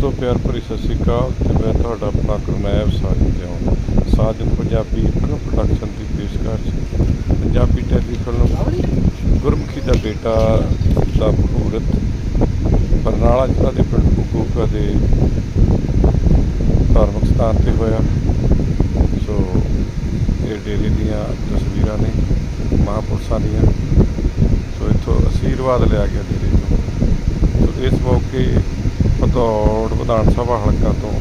ਤੋਂ ਪਿਆਰ ਭਰੀ ਸਤਿ ਸ਼੍ਰੀ ਅਕਾਲ ਤੇ ਮੈਂ ਤੁਹਾਡਾ ਆਪਣਾ ਗੁਰਮੈਬ ਸਾਜਨ ਦਿਓ। ਸਾਜਨ ਪੰਜਾਬੀ ਫਿਲਮ ਪ੍ਰੋਡਕਸ਼ਨ ਦੀ ਪੇਸ਼ਕਸ਼, ਪੰਜਾਬੀ ਟੈਲੀਫਿਲਮ ਗੁਰਮੁਖੀ ਦਾ ਬੇਟਾ ਦਾ ਮਹੂਰਤ, ਬਰਨਾਲਾ ਜ਼ਿਲ੍ਹਾ ਦੇ ਪਿੰਡ ਕੁਕੂਕਾ ਦੇ ਧਾਰਮਿਕ ਸਥਾਨ ਤੇ ਹੋਇਆ। ਸੋ, ਇਹ ਡੇਰੇ ਦੀਆਂ ਤਸਵੀਰਾਂ ਨੇ, ਮਹਾਂਪੁਰਸ਼ਾਂ ਦੀਆਂ। ਸੋ ਇੱਥੋਂ ਅਸ਼ੀਰਵਾਦ ਲਿਆ ਗਿਆ ਡੇਰੇ ਤੋਂ। ਸੋ ਇਸ ਮੌਕੇ ਭਦੌੜ ਵਿਧਾਨ ਸਭਾ ਹਲਕਾ ਤੋਂ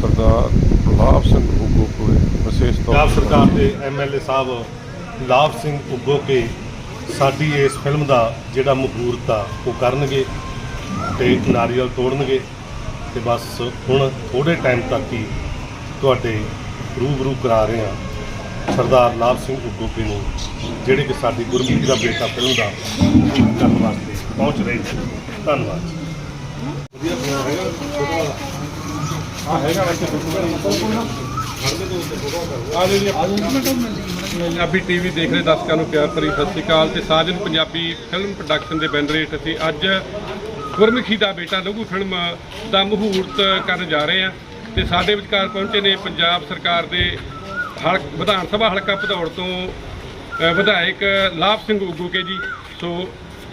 ਸਰਦਾਰ ਲਾਭ ਸਿੰਘ ਉਗੋ ਕੋਲ ਵਿਸ਼ੇਸ਼ ਤੌਰ ਪੰਜਾਬ ਤੇ ਸਰਕਾਰ ਦੇ ਐਮਐਲਏ ਸਾਹਿਬ ਲਾਭ ਸਿੰਘ ਉੱਗੋ ਕੇ ਸਾਡੀ ਇਸ ਫਿਲਮ ਦਾ ਜਿਹੜਾ ਮਹੂਰਤ ਆ ਉਹ ਕਰਨਗੇ ਤੇ ਨਾਰੀਅਲ ਤੋੜਨਗੇ ਤੇ ਬਸ ਹੁਣ ਥੋੜੇ ਟਾਈਮ ਤੱਕ ਹੀ ਤੁਹਾਡੇ ਰੂਬਰੂ ਕਰਾ ਰਹੇ ਆ ਸਰਦਾਰ ਲਾਭ ਸਿੰਘ ਉੱਗੋ ਕੇ ਨੂੰ ਜਿਹੜੇ ਕਿ ਸਾਡੀ ਗੁਰਮੁਖੀ ਦਾ ਬੇਟਾ ਫਿਲਮ ਦਾ ਕਰਨ ਵਾਸਤੇ ਪਹੁੰਚ ਰਹੇ ਧੰਨਵਾਦ ਵਧੀਆ ਬਣਿਆ ਹੈਗਾ ਛੋਟਾ ਵਾਲਾ ਹਾਂ, ਹੈਗਾ ਵੈਸੇ ਪੰਜਾਬੀ ਟੀਵੀ ਦੇਖ ਰਹੇ ਦਰਸ਼ਕਾਂ ਨੂੰ ਪਿਆਰ ਭਰੀ ਸਤਿ ਸ਼੍ਰੀ ਅਕਾਲ ਤੇ ਸਾਜਨ ਪੰਜਾਬੀ ਫਿਲਮ ਪ੍ਰੋਡਕਸ਼ਨ ਦੇ ਬੈਨਰ ਹੇਠ ਅਸੀਂ ਅੱਜ ਗੁਰਮੁਖੀ ਦਾ ਬੇਟਾ, ਲਘੂ ਫਿਲਮ ਦਾ ਮਹੂਰਤ ਕਰਨ ਜਾ ਰਹੇ ਹਾਂ ਤੇ ਸਾਡੇ ਵਿਚਕਾਰ ਪਹੁੰਚੇ ਨੇ ਪੰਜਾਬ ਸਰਕਾਰ ਦੇ ਹਲਕ, ਵਿਧਾਨ ਸਭਾ ਹਲਕਾ ਭਦੌੜ ਤੋਂ ਵਿਧਾਇਕ ਲਾਭ ਸਿੰਘ ਉਗੂਕੇ ਜੀ। ਸੋ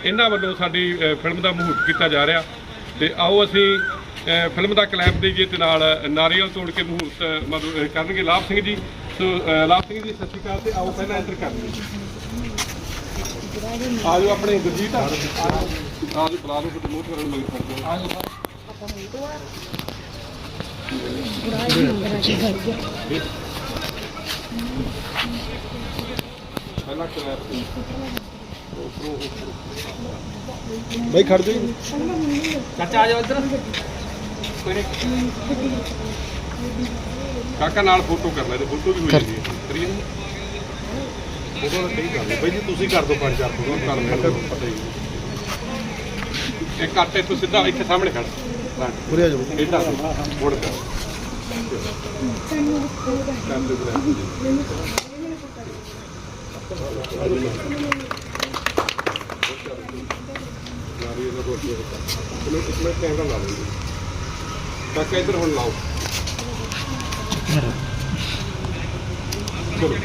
ਇਹਨਾਂ ਵੱਲੋਂ ਸਾਡੀ ਫਿਲਮ ਦਾ ਮਹੂਰਤ ਕੀਤਾ ਜਾ ਰਿਹਾ। ਤੇ ਆਓ ਅਸੀਂ ਫਿਲਮ ਦਾ ਕਲੈਪ ਦੇਈਏ ਤੇ ਨਾਲ ਨਾਰੀਅਲ ਤੋੜ ਕੇ ਮਹੂਰਤ ਮਤਲਬ ਕਰਨਗੇ ਲਾਭ ਸਿੰਘ ਜੀ। ਸੋ ਲਾਭ ਸਿੰਘ ਜੀ ਸਤਿ ਸ਼੍ਰੀ ਅਕਾਲ ਤੇ ਆਓ ਪਹਿਲਾਂ ਐਂਟਰ ਕਰਦੇ ਹਾਂ। ਆਜੋ ਆਪਣੇ ਗੁਰਜੀਤ ਆਜੋ ਬੁਲਾ ਲਓ ਫਿਰ ਮੂੰਹ ਕਰਨ ਲੱਗ ਸਕਦੇ ਆਜੋ ਪਹਿਲਾਂ ਕਲੈਪ। ਬਈ ਖੜ ਜਾਓ ਚਾਚਾ ਆ ਜਾਓ ਇੱਧਰ। ਕੋਈ ਨਹੀਂ। ਕਾਕਾ ਨਾਲ ਫੋਟੋ ਕਰ ਲੈ ਤੇ ਫੋਟੋ ਵੀ ਹੋ ਜਾਂਦੀ ਹੈ। ਕਰੀਏ ਨਾ? ਫੋਟੋ ਤਾਂ ਕਈ ਗੱਲ ਬਾਈ ਜੀ ਤੁਸੀਂ ਕਰ ਦਿਓ ਪੰਜ ਚਾਰ ਫੋਟੋ ਕਰ ਲੈ ਪਤਾ ਹੀ ਇਹ ਕੱਟ ਇੱਥੋਂ ਸਿੱਧਾ ਇੱਥੇ ਸਾਹਮਣੇ ਖੜ। ਉਰੇ ਆ ਜਾਓ। ਇਹਦਾ ਮੋੜ ਕਰ ਕਰ ਦੇ ਬਰੇ ਚਲੋ ਇੱਕ ਮਿੰਟ ਕੈਮਰਾ ਲਾ ਲਓ ਕਾਕਾ ਇੱਧਰ ਹੁਣ ਲਾਓ ਚਲੋ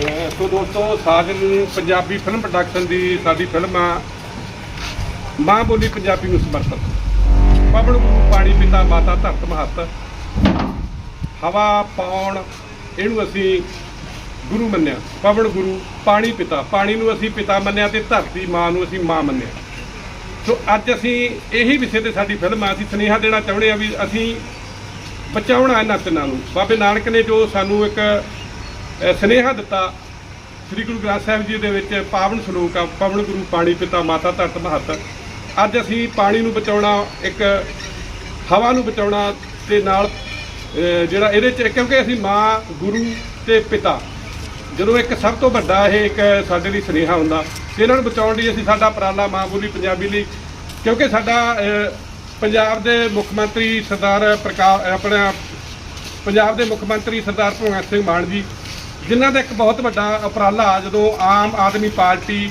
ਅਹ ਸੋ ਦੋਸਤੋ ਸਾਜਨ ਪੰਜਾਬੀ ਫਿਲਮ ਪ੍ਰੋਡਕਸ਼ਨ ਦੀ ਸਾਡੀ ਫਿਲਮ ਆ। ਮਾਂ ਬੋਲੀ ਪੰਜਾਬੀ ਨੂੰ ਸਮਰਪਿਤ। ਪਵਨ ਗੁਰੂ ਪਾਣੀ ਪਿਤਾ ਮਾਤਾ ਧਰਤ ਮਹੱਤ। ਹਵਾ ਪਾਉਣ ਇਹਨੂੰ ਅਸੀਂ ਗੁਰੂ ਮੰਨਿਆ। ਪਵਨ ਗੁਰੂ ਪਾਣੀ ਪਿਤਾ। ਪਾਣੀ ਨੂੰ ਅਸੀਂ ਪਿਤਾ ਮੰਨਿਆ ਤੇ ਧਰਤੀ ਮਾਂ ਨੂੰ ਅਸੀਂ ਮਾਂ ਮੰਨਿਆ। ਸੋ ਅੱਜ ਅਸੀਂ ਇਹੀ ਵਿਸ਼ੇ ਤੇ ਸਾਡੀ ਫਿਲਮ ਆ। ਅਸੀਂ ਸੁਨੇਹਾ ਦੇਣਾ ਚਾਹੁੰਦੇ ਆ ਵੀ ਅਸੀਂ ਬਚਾਉਣਾ ਇਹਨਾਂ ਤਿੰਨਾਂ ਨੂੰ। ਬਾਬੇ ਨਾਨਕ ਨੇ ਜੋ ਸਾਨੂੰ ਇੱਕ ਅ, ਸੁਨੇਹਾ ਦਿੱਤਾ ਸ੍ਰੀ ਗੁਰੂ ਗ੍ਰੰਥ ਸਾਹਿਬ ਜੀ ਦੇ ਵਿੱਚ ਪਾਵਨ ਸ਼ਲੋਕ ਆ ਪਵਨ ਗੁਰੂ ਪਾਣੀ ਪਿਤਾ ਮਾਤਾ ਧਰਤ ਮਹੱਤ। ਅੱਜ ਅਸੀਂ ਪਾਣੀ ਨੂੰ ਬਚਾਉਣਾ, ਇੱਕ ਹਵਾ ਨੂੰ ਬਚਾਉਣਾ ਤੇ ਨਾਲ ਜਿਹੜਾ ਇਹਦੇ ਚ, ਕਿਉਂਕਿ ਅਸੀਂ ਮਾਂ, ਗੁਰੂ ਤੇ ਪਿਤਾ, ਜਦੋਂ ਇੱਕ ਸਭ ਤੋਂ ਵੱਡਾ ਇਹ ਇੱਕ ਸਾਡੇ ਲਈ ਸੁਨੇਹਾ ਹੁੰਦਾ ਤੇ ਇਹਨਾਂ ਨੂੰ ਬਚਾਉਣ ਲਈ ਅਸੀਂ ਸਾਡਾ ਉਪਰਾਲਾ ਮਾਂ ਬੋਲੀ ਪੰਜਾਬੀ ਲਈ, ਕਿਉਂਕਿ ਸਾਡਾ ਪੰਜਾਬ ਦੇ ਮੁੱਖ ਮੰਤਰੀ ਸਰਦਾਰ ਪ੍ਰਕਾਸ਼, ਆਪਣਾ ਪੰਜਾਬ ਦੇ ਮੁੱਖ ਮੰਤਰੀ ਸਰਦਾਰ ਭਗਵੰਤ ਸਿੰਘ ਮਾਨ ਜੀ, ਜਿਨ੍ਹਾਂ ਦਾ ਇੱਕ ਬਹੁਤ ਵੱਡਾ ਉਪਰਾਲਾ ਜਦੋਂ ਆਮ ਆਦਮੀ ਪਾਰਟੀ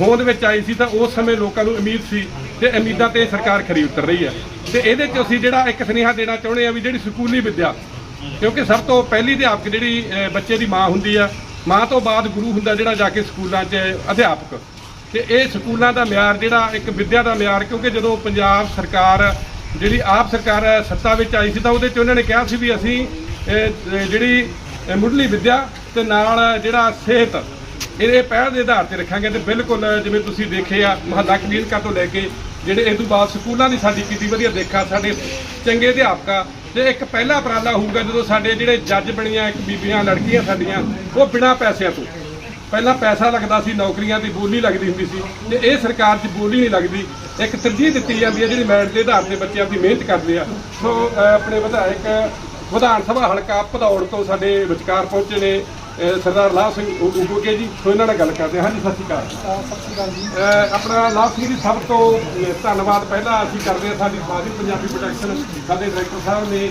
ਹੋਂਦ ਵਿੱਚ ਆਈ ਸੀ ਤਾਂ ਉਸ ਸਮੇਂ ਲੋਕਾਂ ਨੂੰ ਉਮੀਦ ਸੀ ਤੇ ਉਮੀਦਾਂ ਤੇ ਸਰਕਾਰ ਖਰੀ ਉਤਰ ਰਹੀ ਹੈ। ਤੇ ਇਹਦੇ 'ਚ ਅਸੀਂ ਜਿਹੜਾ ਇੱਕ ਸੁਨੇਹਾ ਦੇਣਾ ਚਾਹੁੰਦੇ ਆ ਵੀ ਜਿਹੜੀ ਸਕੂਲੀ ਵਿੱਦਿਆ, ਕਿਉਂਕਿ ਸਭ ਤੋਂ ਪਹਿਲੀ ਅਧਿਆਪਕ ਜਿਹੜੀ ਬੱਚੇ ਦੀ ਮਾਂ ਹੁੰਦੀ ਆ, ਮਾਂ ਤੋਂ ਬਾਅਦ ਗੁਰੂ ਹੁੰਦਾ ਜਿਹੜਾ ਜਾ ਕੇ ਸਕੂਲਾਂ 'ਚ ਅਧਿਆਪਕ। ਤੇ ਇਹ ਸਕੂਲਾਂ ਦਾ ਮਿਆਰ ਜਿਹੜਾ, ਇੱਕ ਵਿੱਦਿਆ ਦਾ ਮਿਆਰ, ਕਿਉਂਕਿ ਜਦੋਂ ਪੰਜਾਬ ਸਰਕਾਰ, ਜਿਹੜੀ ਆਪ ਸਰਕਾਰ ਸੱਤਾ ਵਿੱਚ ਆਈ ਸੀ ਤਾਂ ਉਹਦੇ 'ਚ ਉਹਨਾਂ ਨੇ ਕਿਹਾ ਸੀ ਵੀ ਅਸੀਂ ਜਿਹੜੀ ਮੁੱਢਲੀ ਵਿੱਦਿਆ ਤੇ ਨਾਲ ਜਿਹੜਾ ਸਿਹਤ ਇਹਦੇ ਪਹਿਲ ਦੇ ਆਧਾਰ ਤੇ ਰੱਖਾਂਗੇ ਤੇ ਬਿਲਕੁਲ ਜਿਵੇਂ ਤੁਸੀਂ ਦੇਖੇ ਆ, ਮਹੱਲਾ ਕਲੀਨਿਕਾਂ ਤੋਂ ਲੈ ਕੇ ਜਿਹੜੇ ਇਹ ਤੋਂ ਬਾਅਦ ਸਕੂਲਾਂ ਦੀ ਸਾਡੀ ਕੀਤੀ ਵਧੀਆ ਦੇਖਾ, ਸਾਡੇ ਚੰਗੇ ਅਧਿਆਪਕਾਂ ਤੇ ਇੱਕ ਪਹਿਲਾ ਉਪਰਾਲਾ ਹੋਊਗਾ ਜਦੋਂ ਸਾਡੇ ਜਿਹੜੇ ਜੱਜ ਬਣੀਆਂ, ਇੱਕ ਬੀਬੀਆਂ, ਲੜਕੀਆਂ ਸਾਡੀਆਂ, ਉਹ ਬਿਨਾਂ ਪੈਸਿਆਂ ਤੋਂ। ਪਹਿਲਾਂ ਪੈਸਾ ਲੱਗਦਾ ਸੀ, ਨੌਕਰੀਆਂ ਦੀ ਬੋਲੀ ਲੱਗਦੀ ਹੁੰਦੀ ਸੀ ਤੇ ਇਹ ਸਰਕਾਰ 'ਚ ਬੋਲੀ ਨਹੀਂ ਲੱਗਦੀ। ਇੱਕ ਤਰਜੀਹ ਦਿੱਤੀ ਜਾਂਦੀ ਹੈ ਜਿਹੜੀ ਮੈਰਿਟ ਦੇ ਆਧਾਰ ਤੇ ਬੱਚੇ ਆਪਦੀ ਮਿਹਨਤ ਕਰਦੇ ਆ। ਸੋ ਆਪਣੇ ਵਿਧਾਇਕ, ਵਿਧਾਨ ਸਭਾ ਹਲਕਾ ਭਦੌੜ ਤੋਂ ਸਾਡੇ ਵਿਚਕਾਰ ਪਹੁੰਚੇ ਨੇ। ਸਰਦਾਰ ਲਾਭ ਸਿੰਘ ਉਗੂਕੇ ਜੀ ਸੋ ਇਹਨਾਂ ਨਾਲ ਗੱਲ ਕਰਦੇ ਹਾਂ। ਹਾਂਜੀ ਸਤਿ ਸ਼੍ਰੀ ਅਕਾਲ। ਸਤਿ ਸ਼੍ਰੀ ਅਕਾਲ ਜੀ। ਆਪਣਾ ਲਾਭ ਸਿੰਘ ਜੀ ਸਭ ਤੋਂ ਧੰਨਵਾਦ। ਪਹਿਲਾਂ ਅਸੀਂ ਕਰਦੇ ਹਾਂ ਸਾਡੀ ਸਾਡੀ ਪੰਜਾਬੀ ਪ੍ਰੋਡਕਸ਼ਨ ਸਾਡੇ ਡਾਇਰੈਕਟਰ ਸਾਹਿਬ ਨੇ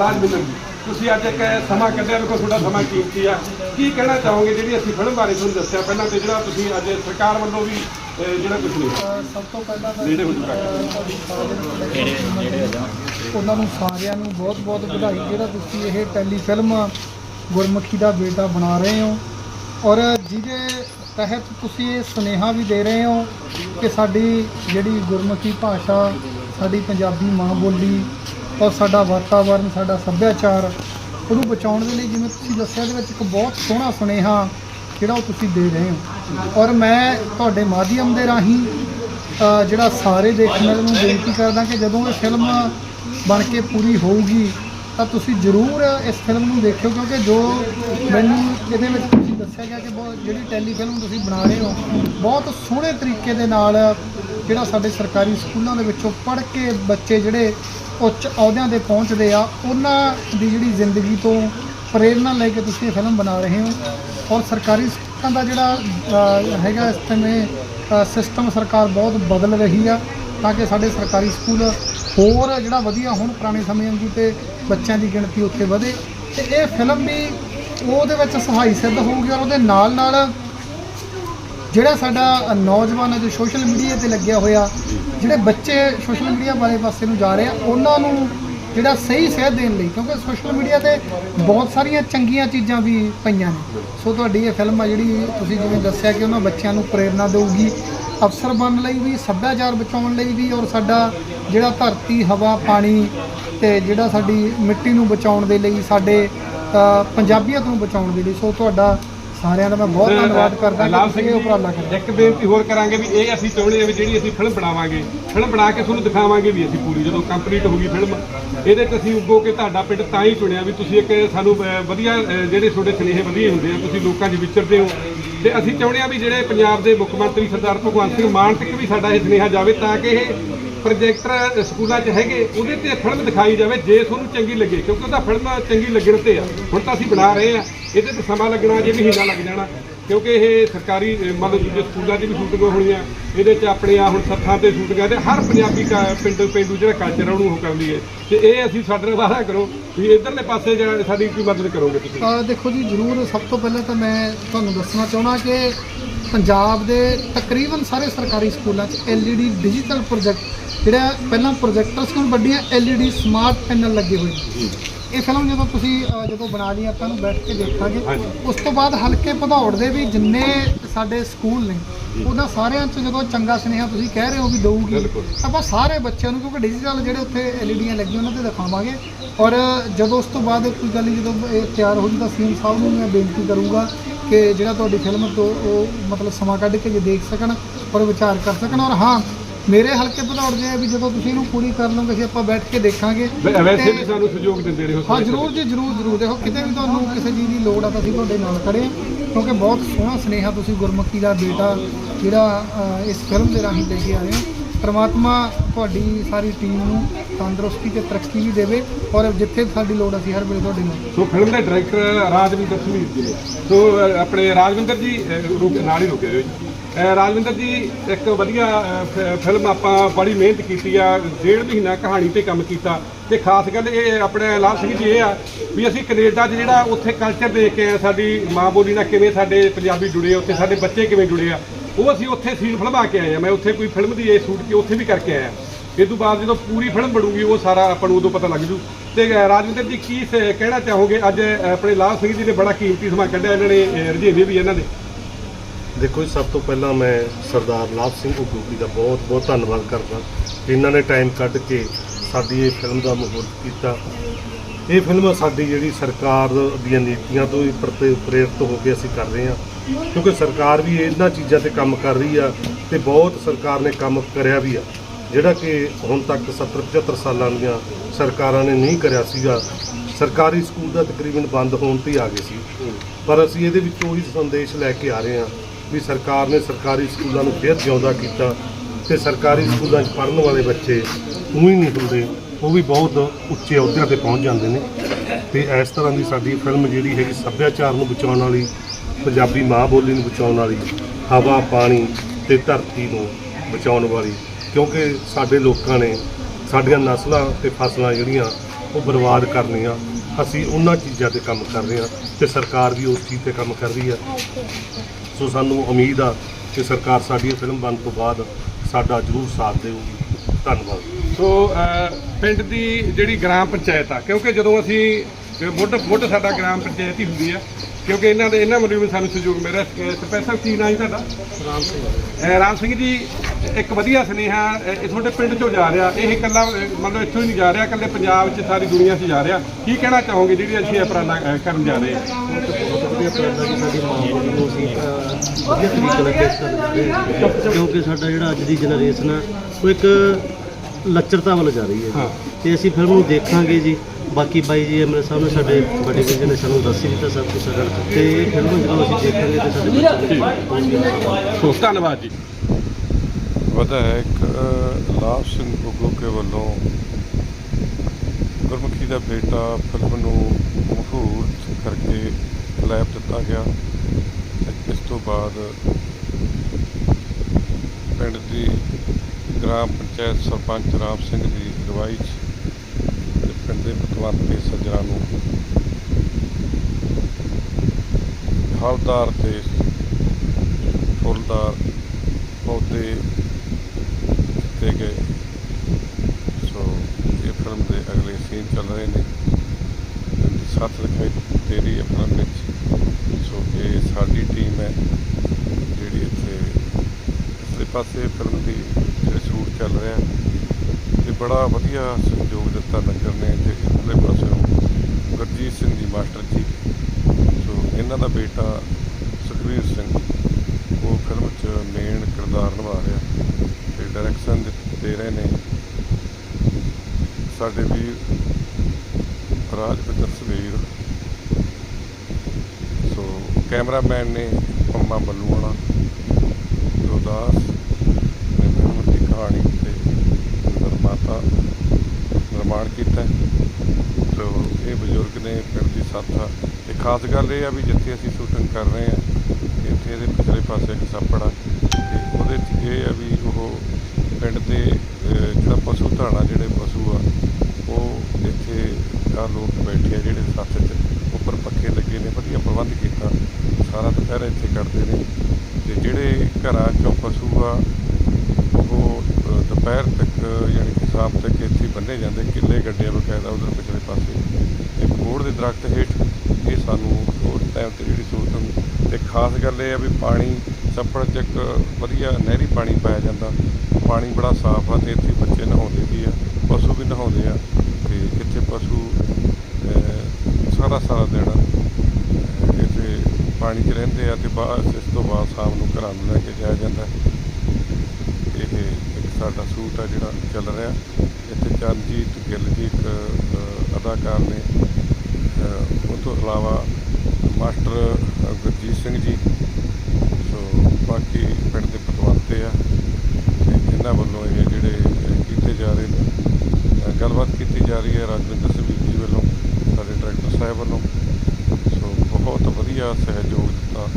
ਰਾਜਵਿੰਦਰ ਜੀ। ਤੁਸੀਂ ਅੱਜ ਇੱਕ ਸਮਾਂ ਕੱਢਿਆ ਵੇਖੋ ਤੁਹਾਡਾ ਸਮਾਂ ਕੀਮਤੀ ਆ। ਕੀ ਕਹਿਣਾ ਚਾਹੋਗੇ ਜਿਹੜੀ ਅਸੀਂ ਫਿਲਮ ਬਾਰੇ ਤੁਹਾਨੂੰ ਦੱਸਿਆ ਪਹਿਲਾਂ ਤੇ ਜਿਹੜਾ ਤੁਸੀਂ ਅੱਜ ਸਰਕਾਰ ਵੱਲੋਂ ਵੀ ਜਿਹੜਾ ਕੁਝ ਨਹੀਂ? ਅਹ ਸਭ ਤੋਂ ਪਹਿਲਾਂ ਤਾਂ ਨੇੜੇ ਹੋ ਸਾਰਿਆਂ ਉਹਨਾਂ ਨੂੰ ਸਾਰਿਆਂ ਨੂੰ ਬਹੁਤ-ਬਹੁਤ ਵਧਾਈ। ਜਿਹੜਾ ਤੁਸੀਂ ਇਹ ਟੈਲੀ ਫਿਲਮ ਗੁਰਮੁਖੀ ਦਾ ਬੇਟਾ ਬਣਾ ਰਹੇ ਹੋ ਔਰ ਜਿਹਦੇ ਤਹਿਤ ਤੁਸੀਂ ਇਹ ਸੁਨੇਹਾ ਵੀ ਦੇ ਰਹੇ ਹੋ ਕਿ ਸਾਡੀ ਜਿਹੜੀ ਗੁਰਮੁਖੀ ਭਾਸ਼ਾ, ਸਾਡੀ ਪੰਜਾਬੀ ਮਾਂ ਬੋਲੀ ਔਰ ਸਾਡਾ ਵਾਤਾਵਰਨ, ਸਾਡਾ ਸੱਭਿਆਚਾਰ, ਉਹਨੂੰ ਬਚਾਉਣ ਦੇ ਲਈ ਜਿਵੇਂ ਤੁਸੀਂ ਦੱਸਿਆ, ਇਹਦੇ ਵਿੱਚ ਇੱਕ ਬਹੁਤ ਸੋਹਣਾ ਸੁਨੇਹਾ ਜਿਹੜਾ ਉਹ ਤੁਸੀਂ ਦੇ ਰਹੇ ਹੋ। ਔਰ ਮੈਂ ਤੁਹਾਡੇ ਮਾਧਿਅਮ ਦੇ ਰਾਹੀਂ ਜਿਹੜਾ ਸਾਰੇ ਦੇਖਣ ਵਾਲਿਆਂ ਨੂੰ ਬੇਨਤੀ ਕਰਦਾ ਕਿ ਜਦੋਂ ਇਹ ਫਿਲਮ ਬਣ ਕੇ ਪੂਰੀ ਹੋਊਗੀ ਤਾਂ ਤੁਸੀਂ ਜ਼ਰੂਰ ਇਸ ਫਿਲਮ ਨੂੰ ਦੇਖਿਓ, ਕਿਉਂਕਿ ਜੋ ਮੈਨੂੰ ਇਹਦੇ ਵਿੱਚ ਤੁਸੀਂ ਦੱਸਿਆ ਗਿਆ ਕਿ ਬਹੁਤ ਜਿਹੜੀ ਟੈਲੀ ਫਿਲਮ ਤੁਸੀਂ ਬਣਾ ਰਹੇ ਹੋ, ਬਹੁਤ ਸੋਹਣੇ ਤਰੀਕੇ ਦੇ ਨਾਲ ਜਿਹੜਾ ਸਾਡੇ ਸਰਕਾਰੀ ਸਕੂਲਾਂ ਦੇ ਵਿੱਚੋਂ ਪੜ੍ਹ ਕੇ ਬੱਚੇ ਜਿਹੜੇ ਉੱਚ ਅਹੁਦਿਆਂ ਤੇ ਪਹੁੰਚਦੇ ਆ, ਉਹਨਾਂ ਦੀ ਜਿਹੜੀ ਜ਼ਿੰਦਗੀ ਤੋਂ ਪ੍ਰੇਰਨਾ ਲੈ ਕੇ ਤੁਸੀਂ ਇਹ ਫਿਲਮ ਬਣਾ ਰਹੇ ਹੋ। ਔਰ ਸਰਕਾਰੀ ਸਕੂਲਾਂ ਦਾ ਜਿਹੜਾ ਹੈਗਾ ਇਸ ਸਮੇਂ ਸਿਸਟਮ ਸਰਕਾਰ ਬਹੁਤ ਬਦਲ ਰਹੀ ਆ, ਤਾਂ ਕਿ ਸਾਡੇ ਸਰਕਾਰੀ ਸਕੂਲ ਹੋਰ ਜਿਹੜਾ ਵਧੀਆ ਹੁਣ ਪੁਰਾਣੇ ਸਮੇਂ ਵਾਂਗੂ ਤੇ ਬੱਚਿਆਂ ਦੀ ਗਿਣਤੀ ਉੱਥੇ ਵਧੇ ਤੇ ਇਹ ਫਿਲਮ ਵੀ ਉਹਦੇ ਵਿੱਚ ਸਹਾਈ ਸਿੱਧ ਹੋਊਗੀ ਔਰ ਉਹਦੇ ਨਾਲ ਨਾਲ ਜਿਹੜਾ ਸਾਡਾ ਨੌਜਵਾਨ ਹੈ ਜੋ ਸੋਸ਼ਲ ਮੀਡੀਆ ਤੇ ਲੱਗਿਆ ਹੋਇਆ, ਜਿਹੜੇ ਬੱਚੇ ਸੋਸ਼ਲ ਮੀਡੀਆ ਵਾਲੇ ਪਾਸੇ ਨੂੰ ਜਾ ਰਹੇ ਆ, ਉਹਨਾਂ ਨੂੰ ਜਿਹੜਾ ਸਹੀ ਸੇਧ ਦੇਣ ਲਈ, ਕਿਉਂਕਿ ਸੋਸ਼ਲ ਮੀਡੀਆ ਤੇ ਬਹੁਤ ਸਾਰੀਆਂ ਚੰਗੀਆਂ ਚੀਜ਼ਾਂ ਵੀ ਪਈਆਂ ਨੇ। ਸੋ ਤੁਹਾਡੀ ਇਹ ਫਿਲਮ ਆ ਜਿਹੜੀ ਤੁਸੀਂ ਜਿਵੇਂ ਦੱਸਿਆ ਕਿ ਉਹਨਾਂ ਬੱਚਿਆਂ ਨੂੰ ਪ੍ਰੇਰਨਾ ਦੇਊਗੀ ਅਫਸਰ ਬਣਨ ਲਈ ਵੀ, ਸੱਭਿਆਚਾਰ ਬਚਾਉਣ ਲਈ ਵੀ ਔਰ ਸਾਡਾ ਜਿਹੜਾ ਧਰਤੀ, ਹਵਾ, ਪਾਣੀ ਤੇ ਜਿਹੜਾ ਸਾਡੀ ਮਿੱਟੀ ਨੂੰ ਬਚਾਉਣ ਦੇ ਲਈ, ਸਾਡੇ ਪੰਜਾਬੀਅਤ ਨੂੰ ਬਚਾਉਣ ਦੇ ਲਈ, ਸੋ ਤੁਹਾਡਾ ਸਾਰਿਆਂ ਦਾ ਮੈਂ ਬਹੁਤ ਧੰਨਵਾਦ ਕਰਦਾ ਲਾਲ ਸਿੰਘ ਉਪਰਾਲਾ ਕਰ ਇੱਕ ਬੇਨਤੀ ਹੋਰ ਕਰਾਂਗੇ ਵੀ ਇਹ ਅਸੀਂ ਚਾਹੁੰਦੇ ਹਾਂ ਵੀ ਜਿਹੜੀ ਅਸੀਂ ਫਿਲਮ ਬਣਾਵਾਂਗੇ ਫਿਲਮ ਬਣਾ ਕੇ ਤੁਹਾਨੂੰ ਦਿਖਾਵਾਂਗੇ ਵੀ ਅਸੀਂ ਪੂਰੀ ਜਦੋਂ ਕੰਪਲੀਟ ਹੋਊਗੀ ਫਿਲਮ ਇਹਦੇ 'ਚ ਅਸੀਂ ਉੱਗੋ ਕੇ ਤੁਹਾਡਾ ਪਿੰਡ ਤਾਂ ਹੀ ਚੁਣਿਆ ਵੀ ਤੁਸੀਂ ਇੱਕ ਸਾਨੂੰ ਵਧੀਆ ਜਿਹੜੇ ਤੁਹਾਡੇ ਸੁਨੇਹੇ ਵਧੀਆ ਹੁੰਦੇ ਆ ਤੁਸੀਂ ਲੋਕਾਂ 'ਚ ਵਿਚਰਦੇ ਹੋ। ਤੇ ਅਸੀਂ ਚਾਹੁੰਦੇ ਹਾਂ ਵੀ ਜਿਹੜੇ ਪੰਜਾਬ ਦੇ ਮੁੱਖ ਮੰਤਰੀ ਸਰਦਾਰ ਭਗਵੰਤ ਸਿੰਘ ਮਾਨ ਤੱਕ ਵੀ ਸਾਡਾ ਇਹ ਸੁਨੇਹਾ ਜਾਵੇ ਤਾਂ ਕਿ ਇਹ ਪ੍ਰੋਜੈਕਟਰ ਸਕੂਲਾਂ 'ਚ ਹੈਗੇ ਉਹਦੇ ਤੇ ਫਿਲਮ ਦਿਖਾਈ ਜਾਵੇ ਜੇ ਤੁਹਾਨੂੰ ਚੰਗੀ ਲੱਗੇ ਕਿਉਂਕਿ ਉਹਦਾ ਫਿਲਮ ਚੰਗੀ ਲੱਗਣ ਤੇ ਆ। ਹੁਣ ਤਾਂ ਅਸੀਂ ਬਣਾ ਰਹੇ ਆ ਇਹਦੇ ਤੇ ਸਮਾਂ ਲੱਗਣਾ ਜੇ ਮਹੀਨਾ ਲੱਗ ਜਾਣਾ ਕਿਉਂਕਿ ਇਹ ਸਰਕਾਰੀ ਅਹ, ਮੰਨ ਲਓ ਦੂਜੇ ਸਕੂਲਾਂ 'ਚ ਵੀ ਸ਼ੂਟਿੰਗਾਂ ਹੋਣੀਆਂ ਇਹਦੇ 'ਚ ਆਪਣੇ ਆ ਹੁਣ ਸੱਥਾਂ ਤੇ ਸ਼ੂਟਿੰਗਾਂ ਤੇ ਹਰ ਪੰਜਾਬੀ ਕਾ ਪਿੰਡੂ ਪਿੰਡੂ ਜਿਹੜਾ ਕਲਚਰ ਉਹਨੂੰ ਉਹ ਕਰਦੀ ਹੈ। ਤੇ ਇਹ ਅਸੀਂ ਸਾਡੇ ਨਾਲ ਵਾਅਦਾ ਕਰੋ ਵੀ ਇਧਰਲੇ ਪਾਸੇ ਜਿਹੜਾ ਸਾਡੀ ਕੀ ਮਦਦ ਕਰੋਗੇ ਤੁਸੀਂ? ਅ, ਦੇਖੋ ਜੀ ਜ਼ਰੂਰ ਸਭ ਤੋਂ ਪਹਿਲਾਂ ਤਾਂ ਮੈਂ ਤੁਹਾਨੂੰ ਦੱਸਣਾ ਚਾਹਣਾ ਕਿ ਪੰਜਾਬ ਦੇ ਤਕਰੀਬਨ ਸਾਰੇ ਸਰਕਾਰੀ ਸਕੂਲਾਂ 'ਚ LED ਡਿਜੀਟਲ ਪ੍ਰੋਜੈਕਟ ਜਿਹੜਾ ਪਹਿਲਾਂ ਪ੍ਰੋਜੈਕਟਰ ਸੀ ਹੁਣ ਵੱਡੀਆਂ LED ਸਮਾਰਟ ਪੈਨਲ ਲੱਗੇ ਹੋਏ ਨੇ ਇਹ ਫਿਲਮ ਜਦੋਂ ਤੁਸੀਂ ਅ, ਜਦੋਂ ਬਣਾ ਲਈ ਆਪਾਂ ਨੂੰ ਬੈਠ ਕੇ ਦੇਖਾਂਗੇ। ਉਸ ਤੋਂ ਬਾਅਦ ਹਲਕੇ ਭਦੌੜ ਦੇ ਵੀ ਜਿੰਨੇ ਸਾਡੇ ਸਕੂਲ ਨੇ ਉਹਨਾਂ ਸਾਰਿਆਂ 'ਚ ਜਦੋਂ ਚੰਗਾ ਸੁਨੇਹਾ ਤੁਸੀਂ ਕਹਿ ਰਹੇ ਹੋ ਵੀ ਦਊਗੀ। ਆਪਾਂ ਸਾਰੇ ਬੱਚਿਆਂ ਨੂੰ ਕਿਉਂਕਿ ਡਿਜੀਟਲ ਜਿਹੜੇ ਉੱਥੇ ਐਲਈਡੀਆਂ ਲੱਗੀਆਂ ਉਹਨਾਂ ਤੇ ਦਿਖਾਵਾਂਗੇ। ਔਰ ਜਦੋਂ ਉਸ ਤੋਂ ਬਾਅਦ ਕੋਈ ਗੱਲ ਨਹੀਂ ਜਦੋਂ ਇਹ ਤਿਆਰ ਹੋ ਜੂ ਤਾਂ ਸੀਐਮ ਸਾਹਿਬ ਨੂੰ ਮੈਂ ਬੇਨਤੀ ਕਰੂੰਗਾ ਕਿ ਜਿਹੜਾ ਤੁਹਾਡੀ ਫਿਲਮ ਤੋਂ ਉਹ ਮਤਲਬ ਸਮਾਂ ਕੱਢ ਕੇ ਜੇ ਦੇਖ ਸਕਣ ਔਰ ਵਿਚਾਰ ਕਰ ਸਕਣ। ਔਰ ਹਾਂ ਮੇਰੇ ਹਲਕੇ ਭਦੌੜ ਦੇ ਆ ਵੀ ਜਦੋਂ ਤੁਸੀਂ ਇਹਨੂੰ ਪੂਰੀ ਕਰ ਲਓਗੇ ਅਸੀਂ ਆਪਾਂ ਬੈਠ ਕੇ ਦੇਖਾਂਗੇ। ਵੈ- ਵੈਸੇ ਤੇ- ਵੀ ਸਾਨੂੰ ਸਹਿਯੋਗ ਦਿੰਦੇ ਰਹੋ ਹਾਂ ਜਰੂਰ ਜੀ ਜਰੂਰ ਜਰੂਰ। ਦੇਖੋ ਕਿਤੇ ਵੀ ਤੁਹਾਨੂੰ ਕਿਸੇ ਚੀਜ਼ ਦੀ ਲੋੜ ਆ ਤਾਂ ਅਸੀਂ ਤੁਹਾਡੇ ਨਾਲ ਖੜੇ ਹਾਂ ਕਿਉਂਕਿ ਬਹੁਤ ਸੋਹਣਾ ਸੁਨੇਹਾ ਤੁਸੀਂ ਗੁਰਮੁਖੀ ਦਾ ਬੇਟਾ ਜਿਹੜਾ ਅ, ਇਸ ਫਿਲਮ ਦੇ ਰਾਹੀਂ ਲੈ ਕੇ ਆ ਰਹੇ ਹੋ। ਪਰਮਾਤਮਾ ਤੁਹਾਡੀ ਸਾਰੀ ਟੀਮ ਨੂੰ ਤੰਦਰੁਸਤੀ ਤੇ ਤਰੱਕੀ ਵੀ ਦੇਵੇ ਔਰ ਜਿੱਥੇ ਸਾਡੀ ਲੋੜ ਅਸੀਂ ਹਰ ਵੇਲੇ ਤੁਹਾਡੇ ਨਾਲ। ਸੋ ਫਿਲਮ ਦੇ ਡਾਇਰੈਕਟਰ ਰਾਜਵਿੰਦਰ ਸਮੀਰ ਜੀ ਨੇ। ਸੋ ਆਪਣੇ ਰਾਜਵਿੰਦਰ ਜੀ ਰੁਕ ਨਾਲ ਹੀ ਰੁਕੇ ਹੋਏ ਜੀ। ਰਾਜਵਿੰਦਰ ਜੀ ਇੱਕ ਵਧੀਆ ਫਿਲਮ ਆਪਾਂ ਬੜੀ ਮਿਹਨਤ ਕੀਤੀ ਆ ਡੇਢ ਮਹੀਨਾ ਕਹਾਣੀ ਤੇ ਕੰਮ ਕੀਤਾ। ਤੇ ਖਾਸ ਗੱਲ ਇਹ ਆਪਣੇ ਲਾਲ ਸਿੰਘ ਜੀ ਇਹ ਆ ਵੀ ਅਸੀਂ ਕੈਨੇਡਾ 'ਚ ਜਿਹੜਾ ਉੱਥੇ ਕਲਚਰ ਦੇਖ ਕੇ ਆ ਸਾਡੀ ਮਾਂ ਬੋਲੀ ਨਾਲ ਕਿਵੇਂ ਸਾਡੇ ਪੰਜਾਬੀ ਜੁੜੇ ਆ ਉੱਥੇ ਸਾਡੇ ਬੱਚੇ ਕਿਵੇਂ ਜੁੜੇ ਆ ਉਹ ਅਸੀਂ ਉੱਥੇ ਸੀਨ ਫਿਲਮਾ ਕੇ ਆਏ ਆ। ਮੈਂ ਉੱਥੇ ਕੋਈ ਫਿਲਮ ਦੀ ਇਹ ਸ਼ੂਟ ਕੇ ਉੱਥੇ ਵੀ ਕਰਕੇ ਆਇਆ। ਇਹ ਤੋਂ ਬਾਅਦ ਜਦੋਂ ਪੂਰੀ ਫਿਲਮ ਬਣੂਗੀ ਉਹ ਸਾਰਾ ਆਪਾਂ ਨੂੰ ਉਦੋਂ ਪਤਾ ਲੱਗ ਜੂ। ਤੇ ਰਾਜਵਿੰਦਰ ਜੀ ਕੀ ਸ- ਕਹਿਣਾ ਚਾਹੋਗੇ? ਅੱਜ ਆਪਣੇ ਲਾਲ ਸਿੰਘ ਜੀ ਨੇ ਬੜਾ ਕੀਮਤੀ ਸਮਾਂ ਕੱਢਿਆ ਇਹਨਾਂ ਨੇ ਅਹ, ਵੀ ਇਹਨਾਂ ਦੇ। ਦੇਖੋ ਜੀ, ਸਭ ਤੋਂ ਪਹਿਲਾਂ ਮੈਂ ਸਰਦਾਰ ਲਾਭ ਸਿੰਘ ਉਗੂਪੀ ਦਾ ਬਹੁਤ ਬਹੁਤ ਧੰਨਵਾਦ ਕਰਦਾ। ਇਹਨਾਂ ਨੇ ਟਾਈਮ ਕੱਢ ਕੇ ਸਾਡੀ ਇਹ ਫਿਲਮ ਦਾ ਮਹੂਰਤ ਕੀਤਾ। ਇਹ ਫਿਲਮ ਸਾਡੀ ਜਿਹੜੀ ਸਰਕਾਰ ਦੀਆਂ ਨੀਤੀਆਂ ਤੋਂ ਹੀ ਪ੍ਰੇਰਿਤ ਹੋ ਕੇ ਅਸੀਂ ਕਰ ਰਹੇ ਹਾਂ। ਕਿਉਂਕਿ ਸਰਕਾਰ ਵੀ ਇਹਨਾਂ ਚੀਜ਼ਾਂ ਤੇ ਕੰਮ ਕਰ ਰਹੀ ਆ ਤੇ ਬਹੁਤ ਸਰਕਾਰ ਨੇ ਕੰਮ ਕਰਿਆ ਵੀ ਆ। ਜਿਹੜਾ ਕਿ ਹੁਣ ਤੱਕ 70 75 ਸਾਲਾਂ ਦੀਆਂ ਸਰਕਾਰਾਂ ਨੇ ਨਹੀਂ ਕਰਿਆ ਸੀਗਾ, ਸਰਕਾਰੀ ਸਕੂਲ ਦਾ ਤਕਰੀਬਨ ਬੰਦ ਹੋਣ ਤੇ ਹੀ ਆ ਗਏ ਸੀ। ਪਰ ਅਸੀਂ ਇਹਦੇ ਵਿੱਚ ਉਹੀ ਸੰਦੇਸ਼ ਲੈ ਕੇ ਆ ਰਹੇ ਹਾਂ। ਵੀ ਸਰਕਾਰ ਨੇ ਸਰਕਾਰੀ ਸਕੂਲਾਂ ਨੂੰ ਫਿਰ ਜਿਉਂਦਾ ਕੀਤਾ ਤੇ ਸਰਕਾਰੀ ਸਕੂਲਾਂ 'ਚ ਪੜ੍ਹਨ ਵਾਲੇ ਬੱਚੇ ਉਹੀ ਨਹੀਂ ਹੁੰਦੇ, ਉਹ ਵੀ ਬਹੁਤ ਉੱਚੇ ਅਹੁਦਿਆਂ ਤੇ ਪਹੁੰਚ ਜਾਂਦੇ ਨੇ। ਤੇ ਇਸ ਤਰ੍ਹਾਂ ਦੀ ਸਾਡੀ ਫਿਲਮ ਜਿਹੜੀ ਹੈਗੀ ਸੱਭਿਆਚਾਰ ਨੂੰ ਬਚਾਉਣ ਵਾਲੀ, ਪੰਜਾਬੀ ਮਾਂ ਬੋਲੀ ਨੂੰ ਬਚਾਉਣ ਵਾਲੀ, ਹਵਾ, ਪਾਣੀ ਤੇ ਧਰਤੀ ਨੂੰ ਬਚਾਉਣ ਵਾਲੀ, ਕਿਉਂਕਿ ਸਾਡੇ ਲੋਕਾਂ ਨੇ ਸਾਡੀਆਂ ਨਸਲਾਂ ਤੇ ਫਸਲਾਂ ਜਿਹੜੀਆਂ ਉਹ ਬਰਬਾਦ ਕਰਨੀਆਂ, ਅਸੀਂ ਉਹਨਾਂ ਚੀਜ਼ਾਂ ਤੇ ਕੰਮ ਕਰ ਰਹੇ ਹਾਂ ਤੇ ਸਰਕਾਰ ਵੀ ਉਸ ਚੀਜ਼ ਤੇ ਕੰਮ ਕਰ ਰਹੀ ਆ ਸੋ ਸਾਨੂੰ ਉਮੀਦ ਆ ਕਿ ਸਰਕਾਰ ਸਾਡੀ ਇਹ ਫਿਲਮ ਬਣਨ ਤੋਂ ਬਾਅਦ ਸਾਡਾ ਜ਼ਰੂਰ ਸਾਥ ਦੇਊਗੀ। ਧੰਨਵਾਦ। ਸੋ ਪਿੰਡ ਦੀ ਜਿਹੜੀ ਗ੍ਰਾਮ ਪੰਚਾਇਤ ਆ ਕਿਉਂਕਿ ਜਦੋਂ ਅਸੀਂ ਅਹ, ਮੁੱਢ ਮੁੱਢ ਸਾਡਾ ਗ੍ਰਾਮ ਪੰਚਾਇਤ ਹੀ ਹੁੰਦੀ ਆ ਕਿਉਂਕਿ ਇਹਨਾਂ ਦੇ ਇਹਨਾਂ ਵੀ ਸਾਨੂੰ ਸਹਿਯੋਗ ਮਿਲ ਰਿਹਾ ਅਹ, ਸਰਪੰਚ ਸਾਹਿਬ ਕੀ ਨਾਂ ਜੀ ਤੁਹਾਡਾ? ਰਾਮ ਸਿੰਘ ਰਾਮ ਸਿੰਘ ਜੀ ਇੱਕ ਵਧੀਆ ਸੁਨੇਹਾ ਇਹ ਤੁਹਾਡੇ ਪਿੰਡ ਚੋਂ ਜਾ ਰਿਹਾ। ਇਹ ਇਕੱਲਾ ਮਤਲਬ ਇੱਥੋਂ ਹੀ ਨਹੀਂ ਜਾ ਰਿਹਾ ਇਕੱਲੇ ਪੰਜਾਬ 'ਚ ਸਾਰੀ ਦੁਨੀਆ 'ਚ ਜਾ ਰਿਹਾ। ਕੀ ਕਹਿਣਾ ਚਾਹੋਗੇ ਜਿਹੜੀ ਅਸੀਂ ਅਹ, ਕਰਨ ਜਾ ਰਹੇ ਕਿਉਂਕਿ ਸਾਡਾ ਜਿਹੜਾ ਅੱਜ ਦੀ ਜਨਰੇਸ਼ਨ ਆ ਉਹ ਇੱਕ ਲੱਚਰਤਾ ਵੱਲ ਜਾ ਰਹੀ ਹੈ। ਤੇ ਅਸੀਂ ਫਿਲਮ ਨੂੰ ਦੇਖਾਂਗੇ ਜੀ। ਬਾਕੀ ਬਾਈ ਜੀ ਐਮਐਲ ਸਾਹਿਬ ਨੇ ਸਾਡੇ ਵੱਡੇ ਵੀਰ ਨੇ ਸਾਨੂੰ ਦੱਸ ਹੀ ਦਿੱਤਾ ਸਭ ਕੁਝ ਤੇ ਇਹ ਫਿਲਮ ਨੂੰ ਜਦੋਂ ਅਸੀਂ ਦੇਖਾਂਗੇ ਤੇ ਸਾਡੇ ਬੱਚੇ ਨੂੰ ਸੋ ਧੰਨਵਾਦ ਜੀ। ਵਿਧਾਇਕ ਲਾਭ ਸਿੰਘ ਉਗੋਕੇ ਵੱਲੋਂ ਗੁਰਮੁਖੀ ਦਾ ਬੇਟਾ ਫਿਲਮ ਨੂੰ ਮਸ਼ਹੂਰ ਕਰਕੇ ਲੈਬ ਦਿੱਤਾ ਗਿਆ। ਇਸ ਤੋਂ ਬਾਅਦ ਪਿੰਡ ਦੀ ਗ੍ਰਾਮ ਪੰਚਾਇਤ ਸਰਪੰਚ ਰਾਮ ਸਿੰਘ ਦੀ ਅਗਵਾਈ 'ਚ ਪਿੰਡ ਦੇ ਪਤਵੰਤ ਦੇ ਸੱਜਣਾ ਨੂੰ। ਹਲਦਾਰ ਤੇ ਫੁੱਲਦਾਰ ਪੌਦੇ ਦਿੱਤੇ ਗਏ। ਸੋ ਇਹ ਫਿਲਮ ਦੇ ਅਗਲੇ ਸੀਨ ਚੱਲ ਰਹੇ ਨੇ। ਦੀ ਸਾਥ ਦਿਖਾਈ ਦੇ ਰਹੀ ਹੈ ਫਿਲਮ ਵਿੱਚ। ਸੋ ਇਹ ਸਾਡੀ ਟੀਮ ਹੈ ਜਿਹੜੀ ਇੱਥੇ ਇਸਦੇ ਪਾਸੇ ਫਿਲਮ ਦੀ ਜਿਹੜੇ ਸ਼ੂਟ ਚੱਲ ਰਿਹਾ। ਤੇ ਬੜਾ ਵਧੀਆ ਸਹਿਯੋਗ ਦਿੱਤਾ ਲੰਗਰ ਨੇ ਤੇ ਇਸਲੇ ਪਾਸੇ ਗੁਰਜੀਤ ਸਿੰਘ ਜੀ, ਮਾਸਟਰ ਜੀ। ਸੋ ਇਹਨਾਂ ਦਾ ਬੇਟਾ ਸੁਖਵੀਰ ਸਿੰਘ, ਉਹ ਫਿਲਮ 'ਚ ਮੇਨ ਕਿਰਦਾਰ ਨਿਭਾ ਰਿਹਾ ਤੇ ਡਾਇਰੈਕਸ਼ਨ ਦੇ ਰਹੇ ਨੇ। ਸਾਡੇ ਵੀਰ ਰਾਜ ਰਾਜਵਿੰਦਰ ਸਵੀਰ। ਸੋ ਕੈਮਰਾਮੈਨ ਨੇ ਪੰਮਾ ਬੱਲੂ ਵਾਲਾ ਗੁਰਦਾਸ ਨੇ ਫਿਲਮ ਦੀ ਕਹਾਣੀ ਤੇ ਨਿਰਮਾਤਾ ਨਿਰਮਾਣ ਕੀਤਾ ਹੈ। ਸੋ ਇਹ ਬਜ਼ੁਰਗ ਨੇ ਪਿੰਡ ਦੀ ਸਾਥਾ ਤੇ ਖਾਸ ਗੱਲ ਇਹ ਆ ਵੀ ਜਿੱਥੇ ਅਸੀਂ ਸ਼ੂਟਿੰਗ ਕਰ ਰਹੇ ਆ ਇੱਥੇ ਇਹਦੇ ਪਿਛਲੇ ਪਾਸੇ ਇੱਕ ਛੱਪੜ ਆ ਤੇ ਉਹਦੇ 'ਚ ਇਹ ਆ ਵੀ ਉਹ ਪਿੰਡ ਦੇ ਜਿਹੜਾ ਪਸ਼ੂ ਧਾਣਾ ਜਿਹੜੇ ਪਸ਼ੂ ਆ, ਉਹ ਇੱਥੇ ਆ ਲੋਕ ਬੈਠੇ ਆ ਜਿਹੜੇ ਸੱਤ 'ਚ, ਉੱਪਰ ਪੱਖੇ ਲੱਗੇ ਨੇ, ਵਧੀਆ ਪ੍ਰਬੰਧ ਕੀਤਾ। ਸਾਰਾ ਦੁਪਹਿਰ ਇੱਥੇ ਕੱਢਦੇ ਨੇ ਤੇ ਜਿਹੜੇ ਘਰਾਂ 'ਚੋਂ ਪਸ਼ੂ ਆ, ਉਹ ਦੁਪਹਿਰ ਤੱਕ, ਯਾਨੀ ਕਿ ਸ਼ਾਮ ਤੱਕ ਇੱਥੇ ਹੀ ਬੰਨੇ ਜਾਂਦੇ, ਕਿੱਲੇ, ਗੱਡਿਆਂ ਬਕਾਇਦਾ ਉਧਰ ਪਿਛਲੇ ਪਾਸੇ। ਇੱਕ ਬੋੜ ਦੇ ਦਰਖਤ ਹੇਠ ਸਾਨੂੰ ਉਸ ਟਾਈਮ ਤੇ ਜਿਹੜੀ ਸਹੂਲਤ ਤੇ ਖਾਸ ਗੱਲ ਇਹ ਆ ਵੀ ਪਾਣੀ ਛੱਪੜ 'ਚ ਇੱਕ ਵਧੀਆ ਨਹਿਰੀ ਪਾਣੀ ਪਾਇਆ ਜਾਂਦਾ। ਪਾਣੀ ਬੜਾ ਸਾਫ਼ ਆ ਤੇ ਇੱਥੇ ਬੱਚੇ ਨਹਾਉਂਦੇ ਵੀ ਆ, ਪਸ਼ੂ ਵੀ ਨਹਾਉਂਦੇ ਆ ਤੇ ਇੱਥੇ ਪਸ਼ੂ ਸਾਰਾ ਸਾਰਾ ਦਿਨ ਇੱਥੇ ਪਾਣੀ 'ਚ ਰਹਿੰਦੇ ਆ ਤੇ ਬਾਅਦ ਇਸ ਤੋਂ ਬਾਅਦ ਸ਼ਾਮ ਨੂੰ ਘਰਾਂ ਨੂੰ ਲੈ ਕੇ ਜਾਇਆ ਜਾਂਦਾ। ਇਹ ਇੱਕ ਸਾਡਾ ਸੂਟ ਆ ਜਿਹੜਾ ਚੱਲ ਰਿਹਾ। ਇੱਥੇ ਚਰਨਜੀਤ ਗਿੱਲ ਜੀ ਇੱਕ ਅਦਾਕਾਰ ਨੇ ਉਹ ਤੋਂ ਇਲਾਵਾ ਮਾਸਟਰ ਗੁਰਜੀਤ ਸਿੰਘ ਜੀ, ਸੋ ਬਾਕੀ ਪਿੰਡ ਦੇ ਪਤਵੰਤੇ ਆ, ਤੇ ਇਹਨਾਂ ਵੱਲੋਂ ਇਹ ਜਿਹੜੇ ਕੀਤੇ ਜਾ ਰਹੇ ਨੇ ਗੱਲਬਾਤ ਕੀਤੀ ਜਾ ਰਹੀ ਹੈ ਰਾਜਵਿੰਦਰ ਸਿੰਘ ਜੀ ਵੱਲੋਂ, ਸਾਡੇ ਡਾਇਰੈਕਟਰ ਸਾਹਿਬ ਵੱਲੋਂ। ਸੋ ਬਹੁਤ ਵਧੀਆ ਸਹਿਯੋਗ ਦਿੱਤਾ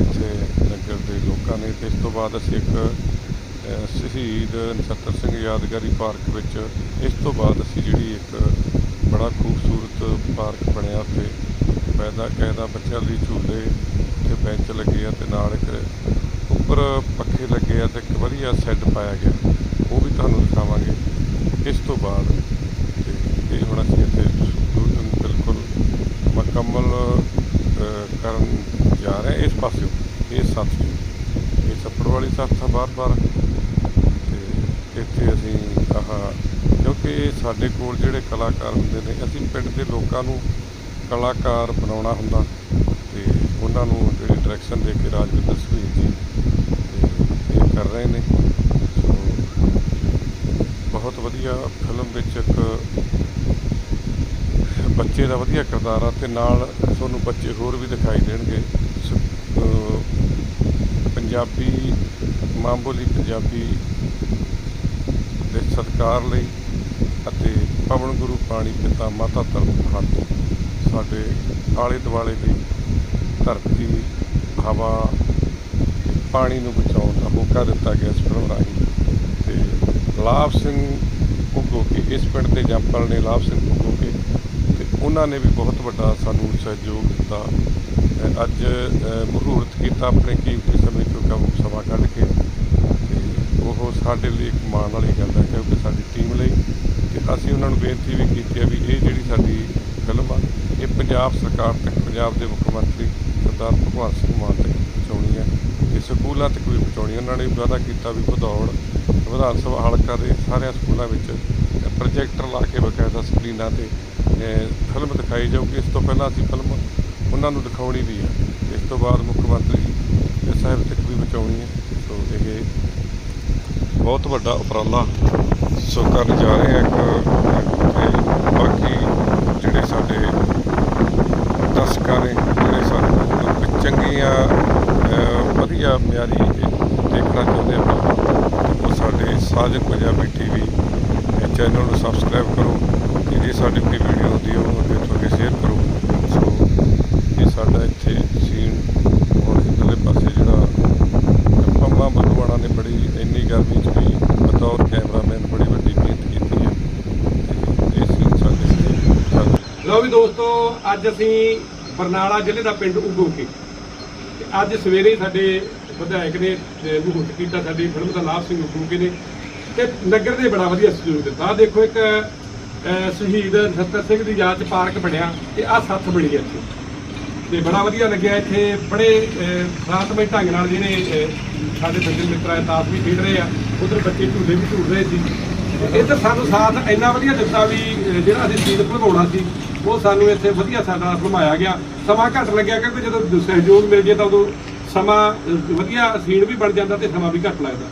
ਇੱਥੇ ਨਗਰ ਦੇ ਲੋਕਾਂ ਨੇ, ਤੇ ਇਸ ਤੋਂ ਬਾਅਦ ਅਸੀਂ ਇੱਕ ਸ਼ਹੀਦ ਨਛੱਤਰ ਸਿੰਘ ਯਾਦਗਾਰੀ ਪਾਰਕ ਵਿੱਚ, ਇਸ ਤੋਂ ਬਾਅਦ ਅਸੀਂ ਜਿਹੜੀ ਇੱਕ ਬੜਾ ਖੂਬਸੂਰਤ ਪਾਰਕ ਬਣਿਆ ਉੱਥੇ। ਪੈਦਾ ਕਾਇਦਾ ਬੱਚਿਆਂ ਲਈ ਝੂਲੇ ਉੱਥੇ ਬੈਂਚ ਲੱਗੇ ਆ ਤੇ ਨਾਲ ਇੱਕ ਉੱਪਰ ਪੱਖੇ ਲੱਗੇ ਆ ਤੇ ਇੱਕ ਵਧੀਆ ਸੈੱਟ ਪਾਇਆ ਗਿਆ। ਉਹ ਵੀ ਤੁਹਾਨੂੰ ਦਿਖਾਵਾਂਗੇ ਇਸ ਤੋਂ ਬਾਅਦ। ਤੇ ਇਹ ਹੁਣ ਅਸੀਂ ਇੱਥੇ ਸ਼ੂਟਿੰਗ ਬਿਲਕੁਲ ਮੁਕੰਮਲ ਕਰਨ ਜਾ ਰਹੇ ਇਸ ਪਾਸਿਓਂ, ਇਹ ਸੱਥ ਇਹ ਛੱਪੜ ਵਾਲੀ ਸੱਥ ਆ ਬਾਰ-ਬਾਰ ਤੇ ਇੱਥੇ ਅਸੀਂ ਆਹ ਕਿਉਂਕਿ ਸਾਡੇ ਕੋਲ ਜਿਹੜੇ ਕਲਾਕਾਰ ਹੁੰਦੇ ਨੇ, ਅਸੀਂ ਪਿੰਡ ਦੇ ਲੋਕਾਂ ਨੂੰ ਕਲਾਕਾਰ ਬਣਾਉਣਾ ਹੁੰਦਾ ਤੇ ਉਹਨਾਂ ਨੂੰ ਜਿਹੜੀ ਡਾਇਰੈਕਸ਼ਨ ਦੇ ਕੇ ਰਾਜਵਿੰਦਰ ਸੁਹੀਲ ਜੀ, ਤੇ ਇਹ ਕਰ ਰਹੇ ਨੇ। ਸੋ, ਬਹੁਤ ਵਧੀਆ ਫਿਲਮ ਵਿੱਚ ਇੱਕ ਬੱਚੇ ਦਾ ਵਧੀਆ ਕਿਰਦਾਰ ਆ ਤੇ ਨਾਲ ਤੁਹਾਨੂੰ ਬੱਚੇ ਹੋਰ ਵੀ ਦਿਖਾਈ ਦੇਣਗੇ। ਸ- ਪੰਜਾਬੀ ਮਾਂ ਬੋਲੀ ਪੰਜਾਬੀ ਦੇ ਸਤਿਕਾਰ ਲਈ ਅਤੇ ਪਵਨ ਗੁਰੂ ਪਾਣੀ ਪਿਤਾ ਮਾਤਾ ਧਰਮ ਤੋਂ ਸਾਡੇ ਆਲੇ ਦੁਆਲੇ ਦੀ ਧਰਤੀ, ਹਵਾ, ਪਾਣੀ ਨੂੰ ਬਚਾਉਣ ਦਾ ਮੌਕਾ ਦਿੱਤਾ ਗਿਆ ਇਸ ਫਿਲਮ ਰਾਹੀਂ। ਤੇ ਲਾਭ ਸਿੰਘ ਉਗੋ ਕੇ, ਇਸ ਪਿੰਡ ਦੇ ਜੰਪਲ ਨੇ ਲਾਭ ਸਿੰਘ ਉਗੋ ਕੇ, ਤੇ ਉਹਨਾਂ ਨੇ ਵੀ ਬਹੁਤ ਵੱਡਾ ਸਾਨੂੰ ਸਹਿਯੋਗ ਦਿੱਤਾ। ਅੱਜ ਮਹੂਰਤ ਕੀਤਾ ਆਪਣੇ ਕੀਮਤੀ ਸਮੇਂ ਚੋਂ ਕੰਮ ਸਮਾਂ ਕੱਢ ਕੇ। ਤੇ ਉਹ ਸਾਡੇ ਲਈ ਇੱਕ ਮਾਣ ਵਾਲੀ ਗੱਲ ਹੈ, ਕਿਉਂਕਿ ਸਾਡੀ ਟੀਮ ਲਈ ਅਸੀਂ ਉਹਨਾਂ ਨੂੰ ਬੇਨਤੀ ਵੀ ਕੀਤੀ ਹੈ ਵੀ ਇਹ ਜਿਹੜੀ ਸਾਡੀ ਫਿਲਮ ਆ, ਇਹ ਪੰਜਾਬ ਸਰਕਾਰ ਤੱਕ, ਪੰਜਾਬ ਦੇ ਮੁੱਖ ਮੰਤਰੀ ਸਰਦਾਰ ਭਗਵੰਤ ਸਿੰਘ ਮਾਨ ਤੱਕ ਪਹੁੰਚਾਉਣੀ ਹੈ। ਇਹ ਸਕੂਲਾਂ ਤੱਕ ਵੀ ਪਹੁੰਚਾਉਣੀ ਉਹਨਾਂ ਨੇ ਵਾਅਦਾ ਕੀਤਾ ਵੀ ਭਦੌੜ, ਵਿਧਾਨ ਸਭਾ ਹਲਕਾ ਦੇ ਸਾਰਿਆਂ ਸਕੂਲਾਂ ਵਿੱਚ ਪ੍ਰੋਜੈਕਟਰ ਲਾ ਕੇ ਬਕਾਇਦਾ ਸਕਰੀਨਾਂ ਤੇ ਫਿਲਮ ਦਿਖਾਈ ਜਾਊਗੀ ਇਸ ਤੋਂ ਪਹਿਲਾਂ ਅਸੀਂ ਫਿਲਮ ਉਹਨਾਂ ਨੂੰ ਦਿਖਾਉਣੀ ਵੀ ਹੈ। ਇਸ ਤੋਂ ਬਾਅਦ ਮੁੱਖ ਮੰਤਰੀ ਸਾਹਿਬ ਤੱਕ ਵੀ ਪਹੁੰਚਾਉਣੀ ਹੈ। ਸੋ ਇਹ ਬਹੁਤ ਵੱਡਾ ਉਪਰਾਲਾ ਸੋ ਕਰਨ ਜਾ ਰਹੇ ਹਾਂ ਇੱਕ ਤੇ ਬਾਕੀ ਜਿਹੜੇ ਸਾਡੇ ਦਰਸ਼ਕਾਂ ਨੇ, ਜਿਹੜੇ ਸਾਨੂੰ ਚੰਗੀਆਂ ਵਧੀਆ ਮਿਆਰੀ ਦੇਖਣਾ ਚਾਹੁੰਦੇ ਆ ਉਹ ਸਾਡੇ ਸਾਜਨ ਪੰਜਾਬੀ ਟੀਵੀ ਚੈਨਲ ਨੂੰ ਸਬਸਕ੍ਰਾਈਬ ਕਰੋ ਜਿਹੜੀ ਸਾਡੀ ਵੀਡੀਓ ਹੁੰਦੀ ਹੈ ਉਹਨੂੰ ਅੱਗੇ ਤੋਂ ਸ਼ੇਅਰ ਕਰੋ। ਸੋ ਇਹ ਸਾਡਾ ਇੱਥੇ ਸੀਨ ਔਰ ਇੱਧਰਲੇ ਪਾਸੇ ਜਿਹੜਾ ਪੰਮਾ ਨੇ ਬੜੀ ਇੰਨੀ ਗਰਮੀ 'ਚ ਵੀ ਬਤੌਰ ਕੈਮਰਾਮੈਨ ਬੜੀ ਵੱਡੀ ਮਿਹਨਤ ਕੀਤੀ ਹੈ ਤੇ ਇਹ ਸਾਡੇ ਲਈ ਵੀ ਦੋਸਤੋ, ਅੱਜ ਅਸੀਂ ਬਰਨਾਲਾ ਜ਼ਿਲ੍ਹੇ ਦਾ ਪਿੰਡ ਉਗੋਕੇ ਤੇ ਅੱਜ ਸਵੇਰੇ ਸਾਡੇ ਵਿਧਾਇਕ ਨੇ ਮੁਹੂਰਤ ਕੀਤਾ, ਸਾਡੀ ਫਿਲਮ ਦਾ ਲਾਭ ਸਿੰਘ ਉਗੋਕੇ ਨੇ। ਤੇ ਨਗਰ ਦੇ ਬੜਾ ਵਧੀਆ ਸਹਿਯੋਗ ਦਿੱਤਾ। ਆਹ ਦੇਖੋ ਇੱਕ ਸ਼ਹੀਦ ਸੱਤਰ ਸਿੰਘ ਦੀ ਯਾਦ 'ਚ ਪਾਰਕ ਬਣਿਆ ਤੇ ਆਹ ਸੱਥ ਬਣੀ ਹੈ ਇੱਥੇ। ਤੇ ਬੜਾ ਵਧੀਆ ਲੱਗਿਆ ਇੱਥੇ। ਬੜੇ ਅਹ, ਰਾਤਮਈ ਢੰਗ ਨਾਲ ਜਿਹੜੇ ਸਾਡੇ ਸੱਜਣ ਮਿੱਤਰ ਆਏ ਤਾਸ਼ ਵੀ ਖੇਡ ਰਹੇ ਆ। ਉਧਰ ਬੱਚੇ ਝੂਲੇ ਵੀ ਝੂਲ ਰਹੇ ਸੀ। ਇੱਧਰ ਸਾਨੂੰ ਸਾਥ ਇੰਨਾ ਵਧੀਆ ਦਿੱਤਾ ਵੀ ਜਿਹੜਾ ਅਸੀਂ ਸੀਨ ਭਲਵਾਉਣਾ ਸੀ ਉਹ ਸਾਨੂੰ ਇੱਥੇ ਵਧੀਆ ਸਾਡਾ ਘੁਮਾਇਆ ਗਿਆ। ਸਮਾਂ ਘੱਟ ਲੱਗਿਆ ਕਿਉਂਕਿ ਜਦੋਂ ਸਹਿਯੋਗ ਮਿਲ ਜੇ ਤਾਂ ਉਦੋਂ ਸਮਾਂ ਵਧੀਆ ਸੀਨ ਵੀ ਬਣ ਜਾਂਦਾ ਤੇ ਸਮਾਂ ਵੀ ਘੱਟ ਲੱਗਦਾ।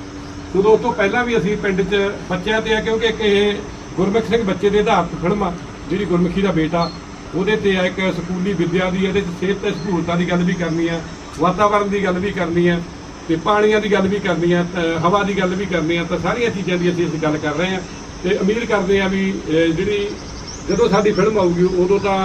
ਉਦੋਂ ਉਸ ਤੋਂ ਪਹਿਲਾਂ ਵੀ ਅਸੀਂ ਪਿੰਡ 'ਚ ਬੱਚਿਆਂ ਤੇ ਆ ਕਿਉਂਕਿ ਇੱਕ ਇਹ ਗੁਰਮੁਖ ਸਿੰਘ ਬੱਚੇ ਦੇ ਆਧਾਰਿਤ ਫਿਲਮ ਆ ਜਿਹੜੀ ਗੁਰਮੁਖੀ ਦਾ ਬੇਟਾ। ਉਹਦੇ ਤੇ ਆ ਇੱਕ ਸਕੂਲੀ ਵਿੱਦਿਆ ਦੀ, ਇਹਦੇ 'ਚ ਸਿਹਤ ਤੇ ਸਹੂਲਤਾਂ ਦੀ ਗੱਲ ਵੀ ਕਰਨੀ ਆ ਵਾਤਾਵਰਣ ਦੀ ਗੱਲ ਵੀ ਕਰਨੀ ਆ, ਤੇ ਪਾਣੀਆਂ ਦੀ ਗੱਲ ਵੀ ਕਰਨੀ ਆ, ਤੇ ਹਵਾ ਦੀ ਗੱਲ ਵੀ ਕਰਨੀ ਆ, ਤਾਂ ਸਾਰੀਆਂ ਚੀਜ਼ਾਂ ਦੀ ਅਸੀਂ ਅਸੀਂ ਗੱਲ ਕਰ ਰਹੇ ਆ। ਤੇ ਉਮੀਦ ਕਰਦੇ ਆ ਵੀ ਜਿਹੜੀ ਜਦੋਂ ਸਾਡੀ ਫਿਲਮ ਆਊਗੀ, ਉਦੋਂ ਤਾਂ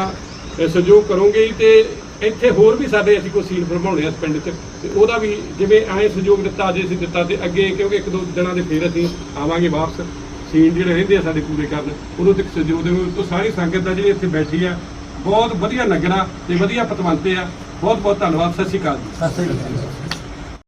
ਸਹਿਯੋਗ ਕਰੋਗੇ ਹੀ, ਤੇ ਇੱਥੇ ਹੋਰ ਵੀ ਸਾਡੇ ਅਸੀਂ ਕੋਈ ਸੀਨ ਫਿਲਮਾਉਣੇ ਆ ਇਸ ਪਿੰਡ 'ਚ। ਤੇ ਉਹਦਾ ਵੀ ਜਿਵੇਂ ਐਂ ਸਹਿਯੋਗ ਦਿੱਤਾ ਜੇ ਅਸੀਂ ਦਿੱਤਾ, ਤੇ ਅੱਗੇ ਕਿਉਂਕਿ ਇੱਕ ਦੋ ਦਿਨਾਂ ਦੇ ਫੇਰ ਅਸੀਂ ਆਵਾਂਗੇ ਵਾਪਸ। ਸੀਨ ਜਿਹੜੇ ਰਹਿੰਦੇ ਆ ਸਾਡੇ ਪੂਰੇ ਕਰਨ, ਉਦੋਂ ਤੱਕ ਸਹਿਯੋਗ ਦੇਵੋ ਤੋਂ ਸਾਰੀ ਸੰਗਤ ਦਾ ਜਿਹੜੀ ਇੱਥੇ ਬੈਠੀ ਆ ਬਹੁਤ ਵਧੀਆ ਲੱਗਣਾ ਤੇ ਵਧੀਆ ਪਤਵੰਤੇ ਆ। ਬਹੁਤ ਬਹੁਤ ਧੰਨਵਾਦ, ਸਤਿ ਸ਼੍ਰੀ ਅਕਾਲ ਜੀ। ਸਤਿ ਸ਼੍ਰੀ ਅਕਾਲ।